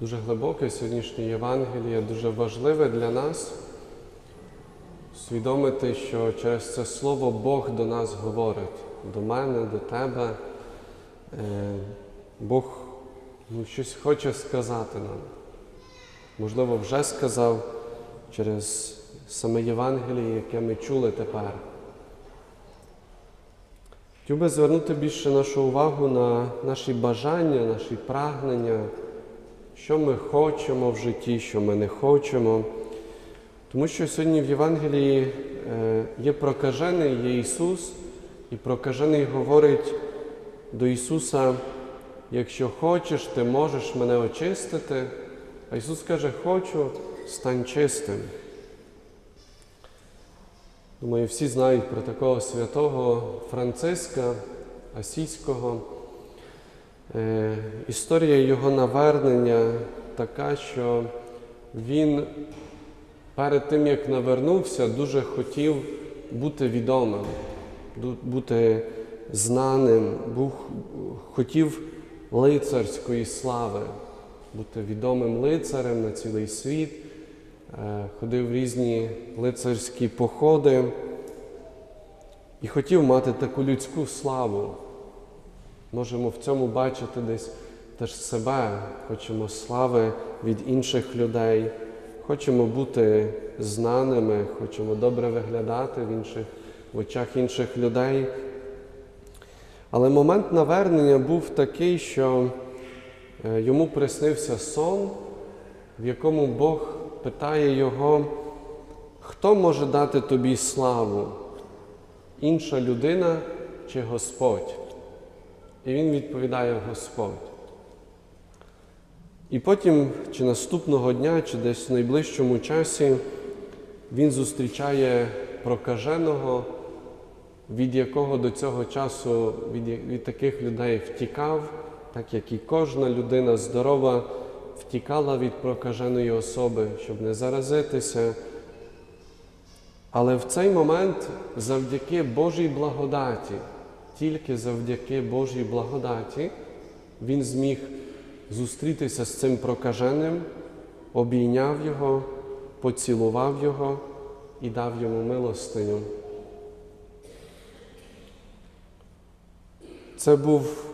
дуже глибоке сьогоднішнє Євангеліє, дуже важливе для нас усвідомити, що через це слово Бог до нас говорить, до мене, до тебе. Е, Бог ну, щось хоче сказати нам. Можливо, вже сказав через саме Євангеліє, яке ми чули тепер. Хотів би звернути більше нашу увагу на наші бажання, наші прагнення, що ми хочемо в житті, що ми не хочемо. Тому що сьогодні в Євангелії е, є прокажений, є Ісус, і прокажений говорить до Ісуса, якщо хочеш, ти можеш мене очистити. А Ісус каже, хочу, стань чистим. Думаю, всі знають про такого святого Франциска Асійського. Е, історія його навернення така, що він перед тим, як навернувся, дуже хотів бути відомим, бути знаним, був, хотів лицарської слави, бути відомим лицарем на цілий світ, е, ходив в різні лицарські походи і хотів мати таку людську славу. Можемо в цьому бачити десь теж себе, хочемо слави від інших людей, хочемо бути знаними, хочемо добре виглядати в інших в очах інших людей. Але момент навернення був такий, що е, йому приснився сон, в якому Бог питає його, хто може дати тобі славу? Інша людина чи Господь? І він відповідає Господь. І потім, чи наступного дня, чи десь в найближчому часі, він зустрічає прокаженого, від якого до цього часу від, від таких людей втікав, так як і кожна людина здорова втікала від прокаженої особи, щоб не заразитися. Але в цей момент, завдяки Божій благодаті, тільки завдяки Божій благодаті, він зміг зустрітися з цим прокаженим, обійняв його, поцілував його і дав йому милостиню. Це був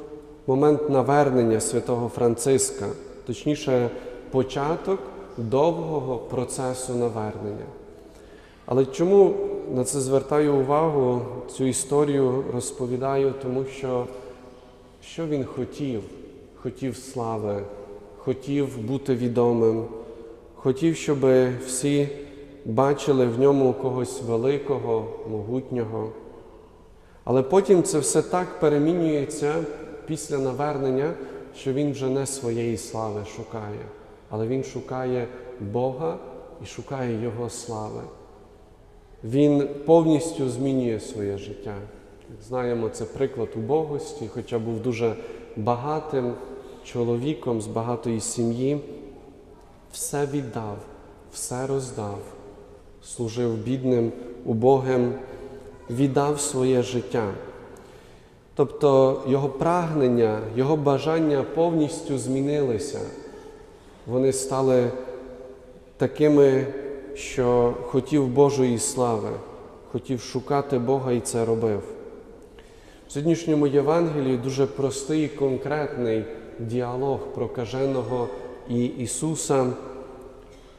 момент навернення святого Франциска, точніше, початок довгого процесу навернення. Але чому на це звертаю увагу, цю історію розповідаю, тому що що він хотів? Хотів слави, хотів бути відомим, хотів, щоб всі бачили в ньому когось великого, могутнього. Але потім це все так перемінюється після навернення, що він вже не своєї слави шукає, але він шукає Бога і шукає Його слави. Він повністю змінює своє життя. Знаємо, це приклад убогості, хоча був дуже багатим чоловіком з багатої сім'ї, все віддав, все роздав, служив бідним, убогим, віддав своє життя. Тобто його прагнення, його бажання повністю змінилися. Вони стали такими, що хотів Божої слави, хотів шукати Бога і це робив. В сьогоднішньому Євангелії дуже простий і конкретний діалог прокаженого і Ісуса.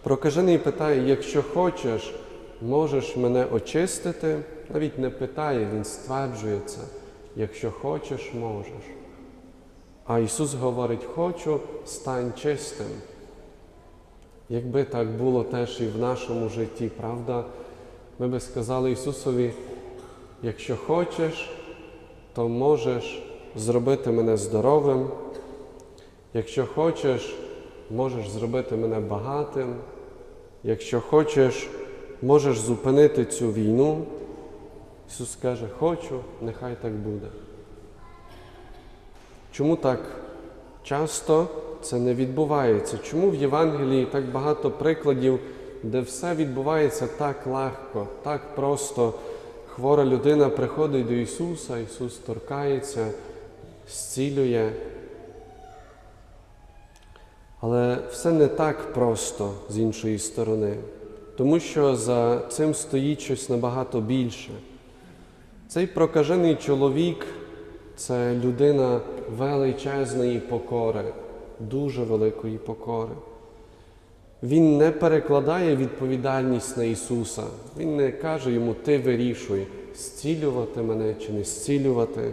Прокажений питає, якщо хочеш, можеш мене очистити. Навіть не питає, Він стверджує це. Якщо хочеш, можеш. А Ісус говорить, хочу, стань чистим. Якби так було теж і в нашому житті, правда, ми би сказали Ісусові, якщо хочеш, то можеш зробити мене здоровим. Якщо хочеш, можеш зробити мене багатим. Якщо хочеш, можеш зупинити цю війну. Ісус каже, хочу, нехай так буде. Чому так часто це не відбувається? Чому в Євангелії так багато прикладів, де все відбувається так легко, так просто? Хвора людина приходить до Ісуса, Ісус торкається, зцілює. Але все не так просто з іншої сторони, тому що за цим стоїть щось набагато більше. Цей прокажений чоловік це людина величезної покори, дуже великої покори. Він не перекладає відповідальність на Ісуса. Він не каже йому, ти вирішуй, зцілювати мене чи не зцілювати.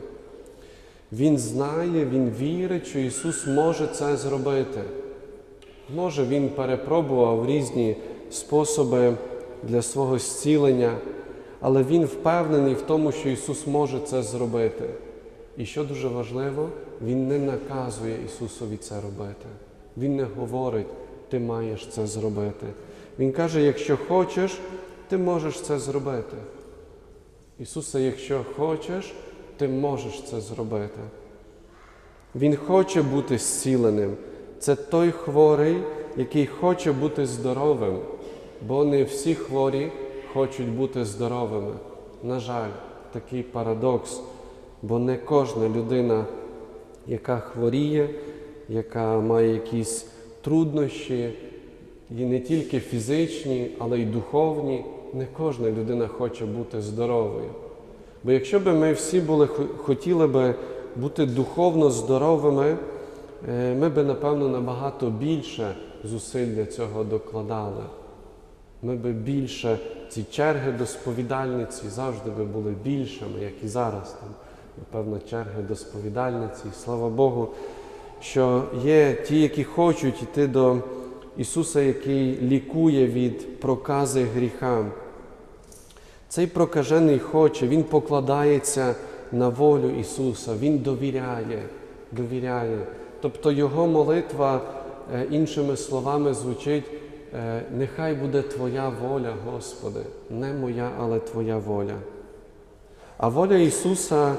Він знає, він вірить, що Ісус може це зробити. Може, Він перепробував різні способи для свого зцілення, але Він впевнений в тому, що Ісус може це зробити. І що дуже важливо, Він не наказує Ісусові це робити. Він не говорить, ти маєш це зробити. Він каже, якщо хочеш, ти можеш це зробити. Ісусе, якщо хочеш, ти можеш це зробити. Він хоче бути зціленим. Це той хворий, який хоче бути здоровим, бо не всі хворі хочуть бути здоровими. На жаль, такий парадокс, бо не кожна людина, яка хворіє, яка має якісь труднощі, і не тільки фізичні, але й духовні, не кожна людина хоче бути здоровою. Бо якщо б ми всі були, хотіли би бути духовно здоровими, е, ми би, напевно, набагато більше зусиль для цього докладали. Ми би більше, ці черги до сповідальниці завжди би були більшими, як і зараз. Там, напевно, черги до сповідальниці. Слава Богу, що є ті, які хочуть йти до Ісуса, який лікує від прокази гріха. Цей прокажений хоче, Він покладається на волю Ісуса, Він довіряє, довіряє. Тобто Його молитва, е, іншими словами, звучить, е, нехай буде Твоя воля, Господи, не моя, але Твоя воля. А воля Ісуса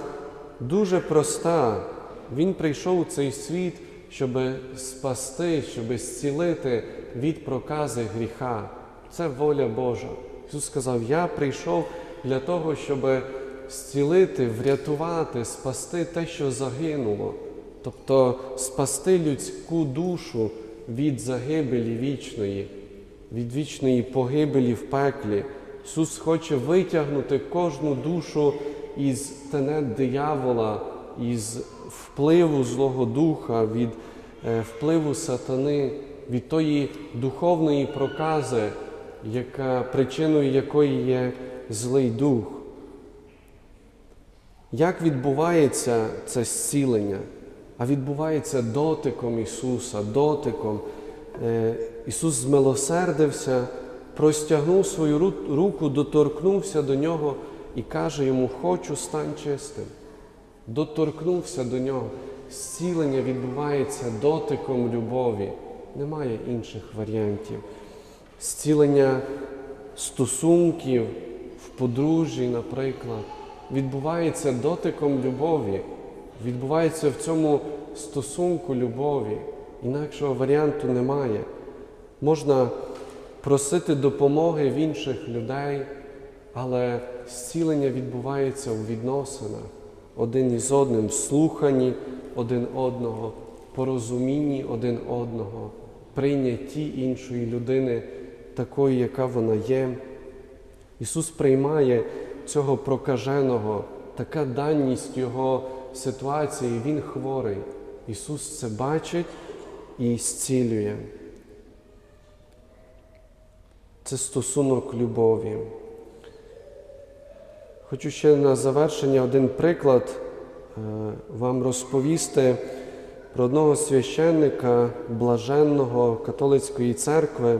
дуже проста. Він прийшов у цей світ, щоб спасти, щоб зцілити від прокази гріха. Це воля Божа. Ісус сказав: Я прийшов для того, щоб зцілити, врятувати, спасти те, що загинуло, тобто спасти людську душу від загибелі вічної, від вічної погибелі в пеклі. Ісус хоче витягнути кожну душу із тенет диявола, із впливу Злого Духа, від е, впливу сатани, від тої духовної прокази, яка, причиною якої є злий дух. Як відбувається це зцілення? А відбувається дотиком Ісуса, дотиком. Е, Ісус змилосердився, простягнув свою руку, доторкнувся до нього і каже йому: Хочу, стань чистим. Доторкнувся до нього. Зцілення відбувається дотиком любові. Немає інших варіантів. Зцілення стосунків в подружжі, наприклад, відбувається дотиком любові, відбувається в цьому стосунку любові. Інакшого варіанту немає. Можна просити допомоги в інших людей, але зцілення відбувається у відносинах один із одним, слуханні один одного, порозумінні один одного, прийнятті іншої людини такою, яка вона є. Ісус приймає цього прокаженого, така даність Його ситуації, Він хворий. Ісус це бачить і зцілює. Це стосунок любові. Хочу ще на завершення один приклад е, вам розповісти про одного священника блаженного католицької церкви,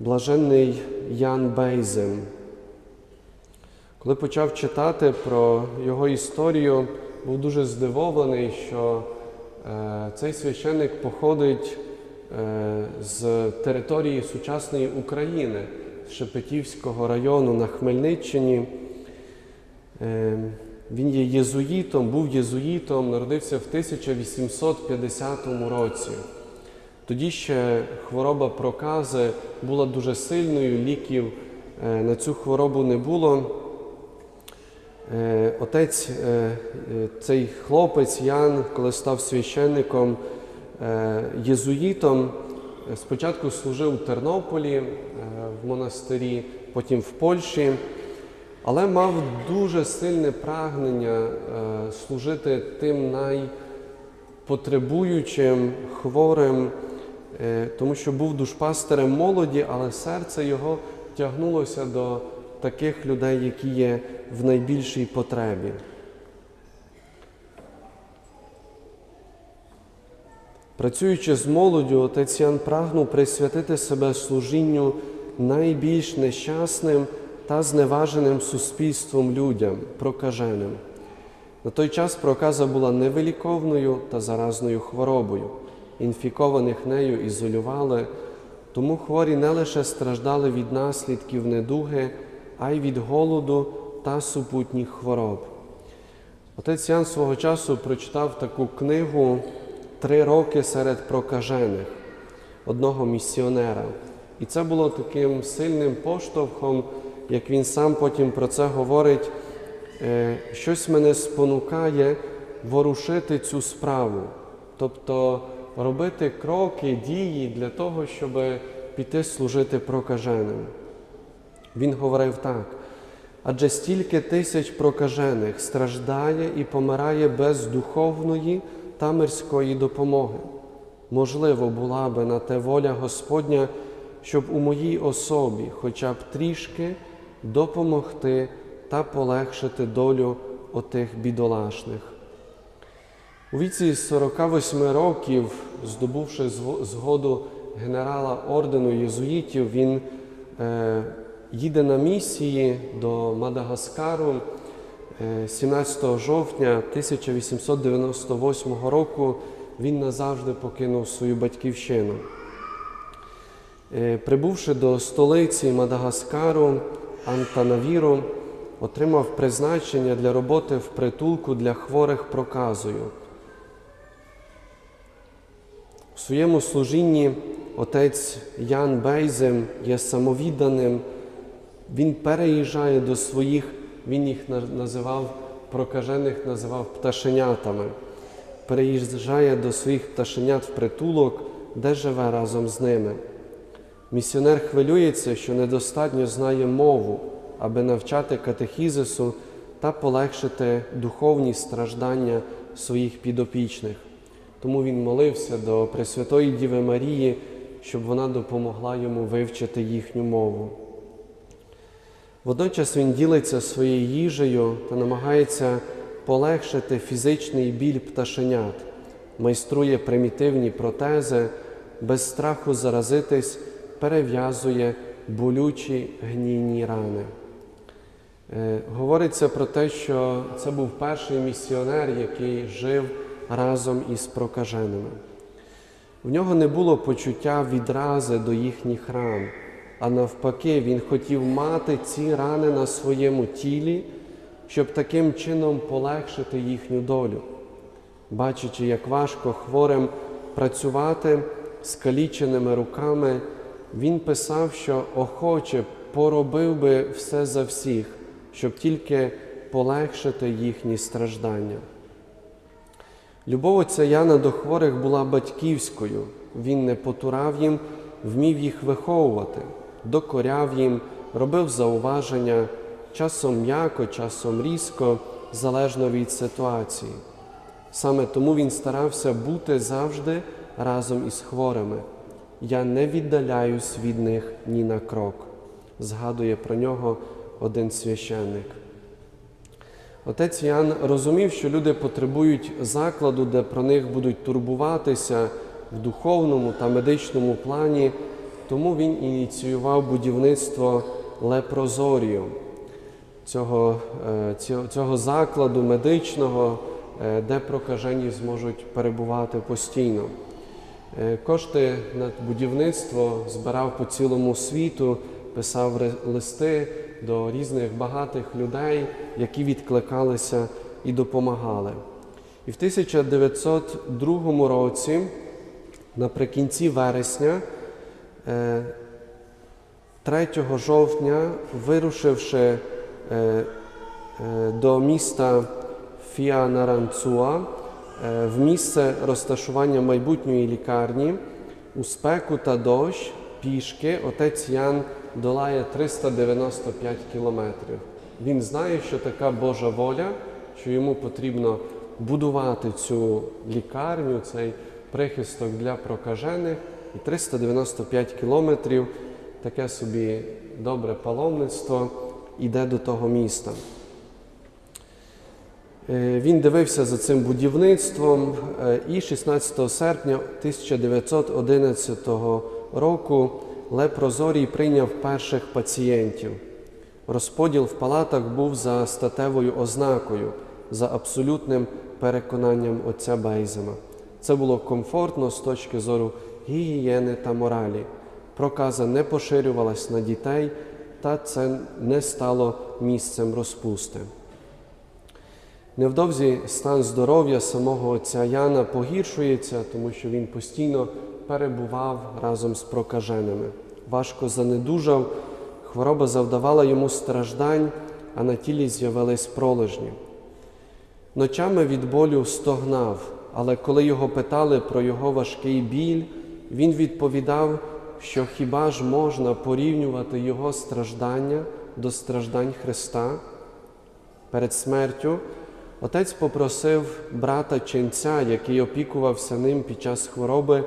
блаженний Ян Бейзем. Коли почав читати про його історію, був дуже здивований, що е, цей священник походить е, з території сучасної України, з Шепетівського району на Хмельниччині. Е, Він є єзуїтом, був єзуїтом, народився в 1850 році. Тоді ще хвороба прокази була дуже сильною, ліків е, на цю хворобу не було. Е, Отець, е, цей хлопець Ян, коли став священником, єзуїтом. Спочатку служив у Тернополі в монастирі, потім в Польщі, але мав дуже сильне прагнення е, служити тим найпотребуючим, хворим, е, тому що був душпастерем молоді, але серце його тягнулося до таких людей, які є в найбільшій потребі. Працюючи з молоддю, отець Ян прагнув присвятити себе служінню найбільш нещасним та зневаженим суспільством людям, прокаженим. На той час проказа була невиліковною та заразною хворобою. Інфікованих нею ізолювали, тому хворі не лише страждали від наслідків недуги, а й від голоду та супутніх хвороб. Отець Ян свого часу прочитав таку книгу Три роки серед прокажених одного місіонера. І це було таким сильним поштовхом, як він сам потім про це говорить. е, Щось мене спонукає ворушити цю справу, тобто робити кроки, дії для того, щоб піти служити прокаженим. Він говорив так. Адже стільки тисяч прокажених страждає і помирає без духовної та мирської допомоги. Можливо, була би на те воля Господня, щоб у моїй особі хоча б трішки допомогти та полегшити долю отих бідолашних. У віці 48 років, здобувши згоду генерала ордену єзуїтів, він е, їде на місії до Мадагаскару. Е, 17 жовтня 1898 року він назавжди покинув свою батьківщину. Е, Прибувши до столиці Мадагаскару Антанавіру, отримав призначення для роботи в притулку для хворих проказою. У своєму служінні отець Ян Бейзем є самовідданим. Він переїжджає до своїх, він їх називав прокажених, називав пташенятами. Переїжджає до своїх пташенят в притулок, де живе разом з ними. Місіонер хвилюється, що недостатньо знає мову, аби навчати катехізису та полегшити духовні страждання своїх підопічних. Тому він молився до Пресвятої Діви Марії, щоб вона допомогла йому вивчити їхню мову. Водночас він ділиться своєю їжею та намагається полегшити фізичний біль пташенят, майструє примітивні протези, без страху заразитись, перев'язує болючі гнійні рани. Е, Говориться про те, що це був перший місіонер, який жив разом із прокаженими. В нього не було почуття відрази до їхніх ран, а навпаки, він хотів мати ці рани на своєму тілі, щоб таким чином полегшити їхню долю. Бачачи, як важко хворим працювати з каліченими руками, він писав, що охоче поробив би все за всіх, щоб тільки полегшити їхні страждання. Любов отця Яна до хворих була батьківською. Він не потурав їм, вмів їх виховувати, докоряв їм, робив зауваження, часом м'яко, часом різко, залежно від ситуації. Саме тому він старався бути завжди разом із хворими. Я не віддаляюсь від них ні на крок, згадує про нього один священник. Отець Ян розумів, що люди потребують закладу, де про них будуть турбуватися в духовному та медичному плані, тому він ініціював будівництво лепрозорію цього, е, цього, закладу медичного, е, де прокажені зможуть перебувати постійно. Е, Кошти на будівництво збирав по цілому світу, писав листи до різних багатих людей, які відкликалися і допомагали. І в 1902 році, наприкінці вересня, е, 3 жовтня, вирушивши е, е, до міста Фіанаранцуа, е, в місце розташування майбутньої лікарні у спеку та дощ пішки отець Ян долає 395 кілометрів. Він знає, що така Божа воля, що йому потрібно будувати цю лікарню, цей прихисток для прокажених. І 395 кілометрів таке собі добре паломництво іде до того міста. Е, Він дивився за цим будівництвом е, і 16 серпня 1911 року Лепрозорій прийняв перших пацієнтів. Розподіл в палатах був за статевою ознакою, за абсолютним переконанням отця Бейзема. Це було комфортно з точки зору гігієни та моралі. Проказа не поширювалась на дітей, та це не стало місцем розпусти. Невдовзі стан здоров'я самого отця Яна погіршується, тому що він постійно перебував разом з прокаженими. Важко занедужав, хвороба завдавала йому страждань, а на тілі з'явились пролежні. Ночами від болю стогнав, але коли його питали про його важкий біль, він відповідав, що хіба ж можна порівнювати його страждання до страждань Христа. Перед смертю отець попросив брата ченця, який опікувався ним під час хвороби,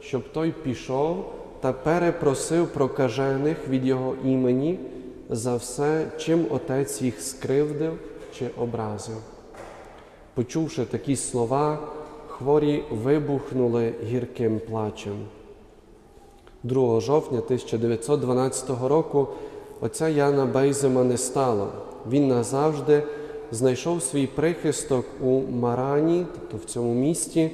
щоб той пішов та перепросив прокажених від його імені за все, чим отець їх скривдив чи образив. Почувши такі слова, хворі вибухнули гірким плачем. 2 жовтня 1912 року отця Яна Бейзема не стало. Він назавжди знайшов свій прихисток у Марані, тобто в цьому місті,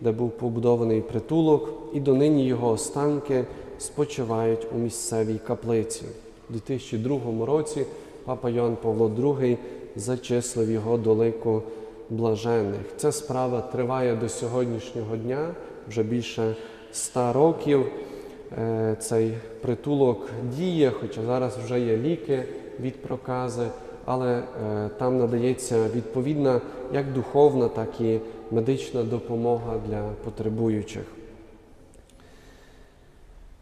де був побудований притулок, і донині його останки спочивають у місцевій каплиці. У 2002 році папа Йоанн Павло II зачислив його до лику блаженних. Ця справа триває до сьогоднішнього дня, вже більше ста років. Е, Цей притулок діє, хоча зараз вже є ліки від прокази, але е, там надається відповідна як духовна, так і медична допомога для потребуючих.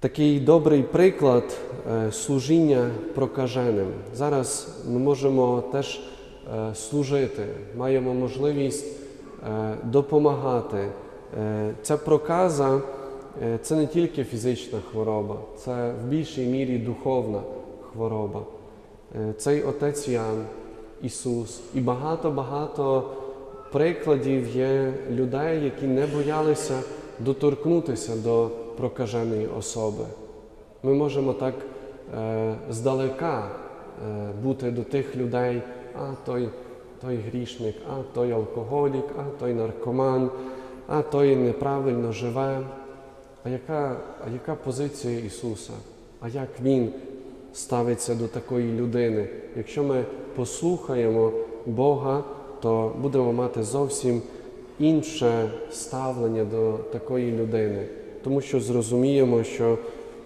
Такий добрий приклад е, служіння прокаженим. Зараз ми можемо теж е, служити, маємо можливість допомагати. Ця проказа це не тільки фізична хвороба, це в більшій мірі духовна хвороба. Е, Цей отець Ян, Ісус і багато-багато прикладів є людей, які не боялися доторкнутися до прокаженої особи. Ми можемо так е, здалека е, бути до тих людей, а той, той грішник, а той алкоголік, а той наркоман, а той неправильно живе. А яка, а яка позиція Ісуса? А як Він ставиться до такої людини? Якщо ми послухаємо Бога, то будемо мати зовсім інше ставлення до такої людини, тому що зрозуміємо, що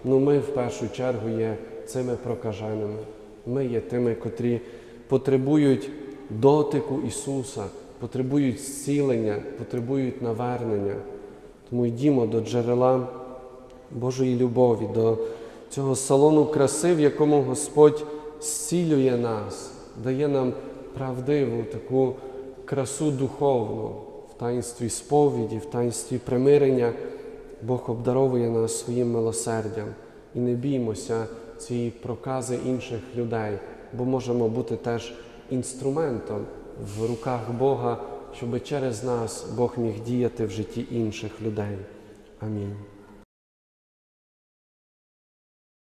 ну, ми в першу чергу є цими прокаженими. Ми є тими, котрі потребують дотику Ісуса, потребують зцілення, потребують навернення. Тому йдімо до джерела Божої любові, до цього салону краси, в якому Господь зцілює нас, дає нам правдиву таку красу духовну в таїнстві сповіді, в таїнстві примирення. Бог обдаровує нас своїм милосердям і не біймося цієї прокази інших людей, бо можемо бути теж інструментом в руках Бога, щоб через нас Бог міг діяти в житті інших людей. Амінь.